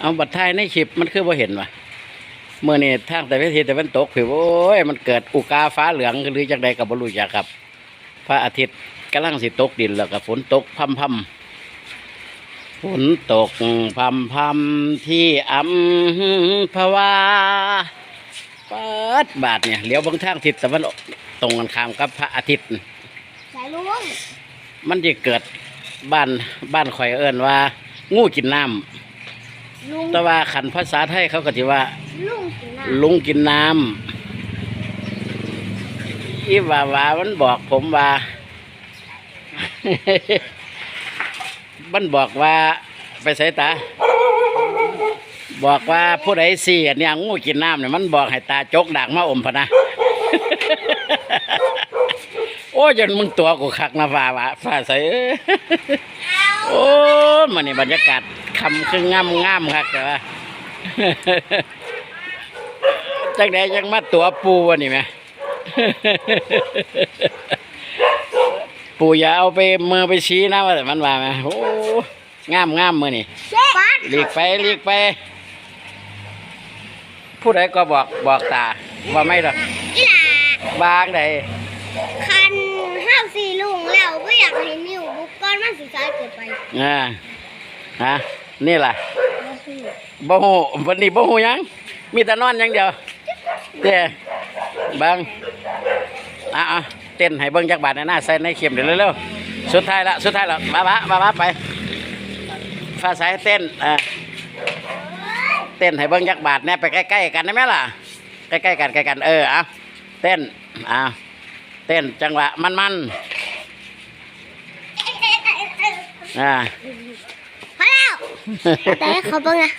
เอาบัตรไทยในคลิปมันคือบ่เห็นว่ะเมื่อนี่ทางแต่เวทีแต่เป็นตกผิวโอ้ยมันเกิดอุกาฟ้าเหลืองหรือจังใดกับบรู้จักครับ พระอาทิตย์กำลังสิตกดินแล้วก็ฝนตกพำพำฝนตกพำพำที่อัมพวาเปิดบาทเนี่ยเลี้ยวเบางทางทิศตะวันออกตรงกันข้ามกับพระอาทิตย์สายลุงมันจะเกิดบ้านบ้านข่อยเอิ้นว่า งูกินน้ำ ลุงแต่ว่าขันภาษาไทยเขาก็ที่ว่า ลุงกินน้ลุงกินน้ำอีวาวามันบอกผมว่า มันบอกว่าไปใส่ตา บอกว่าผู้ใดเสียเนี่ยงูกินน้ำเนี่ยมันบอกให้ตาจกดักมาอมพะนะ โอ้ยจนมึงตัวกูคักนะฟ้าวะฟ้าใสเอ้ยโอ้ ยมันนี่บรรยากาศคำคืองามงามครับแต่ว่าจังใดยังมาตัวปูวะนี่ไหมปูอย่าเอาไปมือไปชี้นะว่าแต่มันว่าไหมโอ้งามงามมือนี่ำเจ๊ปัดหลีกไปหลีกไป ผู้ใดก็บอกบอกตาว่าไม่หรอกอีหลาบางใดคันห้าวสีลุงแล้วก็อยากให้นิ้วบุกก้อนมันสีซ้ายเกิดไปอ่า ฮะนี่ล่ะบ่ฮู้บ่ฮู้วันนี้บ่ฮู้หยัง มีแต่นอนอย่างเดียวเด้บิ่งอะเต้นให้เบิ่งจักบาทหน้าใส่ในเข็มเดี๋ยวเร็วๆสุดท้ายละสุดท้ายละบ้าบ้าบ้าบ้าไปฟ้าใสเต้นอ่าเต้นให้เบิ่งจักบาทเนี่ยไปใกล้ๆกันได้ไหมล่ะใกล้ๆกันใกล้กันเออเอาเต้นอ่าเต้นจังหวะมันๆอ่า พอแล้ว